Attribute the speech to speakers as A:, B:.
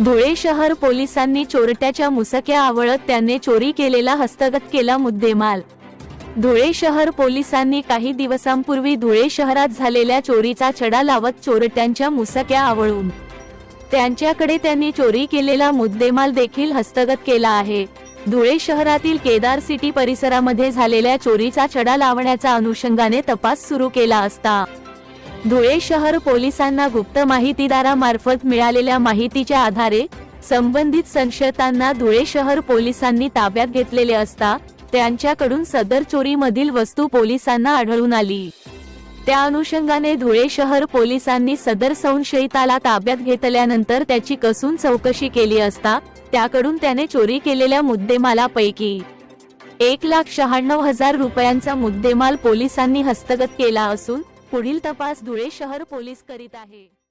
A: धुळे शहर पोलिसांनी चोरट्याच्या मुसक्या आवळत त्याने चोरी केलेला हस्तगत केला मुद्देमाल. धुळे शहर पोलिसांनी काही दिवसांपूर्वी धुळे शहरात झालेल्या चोरीचा छडा लावत चोरट्यांच्या मुसक्या आवळून. त्यांच्याकडे त्यांनी चोरी केलेला मुद्देमाल देखील हस्तगत केला आहे. धुळे शहरातील केदार सिटी परिसरामध्ये झालेल्या चोरीचा छडा लावण्याच्या अनुषंगाने तपास सुरू केला असता. धुळे शहर पोलिसांना गुप्त माहितीदारामार्फत मिळालेल्या माहितीच्या आधारे संबंधित संशयितांना धुळे शहर पोलिसांनी ताब्यात घेतलेले असता त्यांच्याकडून सदर चोरीमधील वस्तू पोलिसांना आढळून आली. त्या अनुषंगाने धुळे शहर पोलिसांनी सदर संशयिताला ताब्यात घेतल्यानंतर त्याची कसून चौकशी केली असता त्याकडून त्याने चोरी केलेल्या मुद्देमालापैकी एक लाख शहाण्णव हजार रुपयांचा मुद्देमाल पोलिसांनी हस्तगत केला असून पुढील तपास धुळे शहर पोलीस करीत आहे.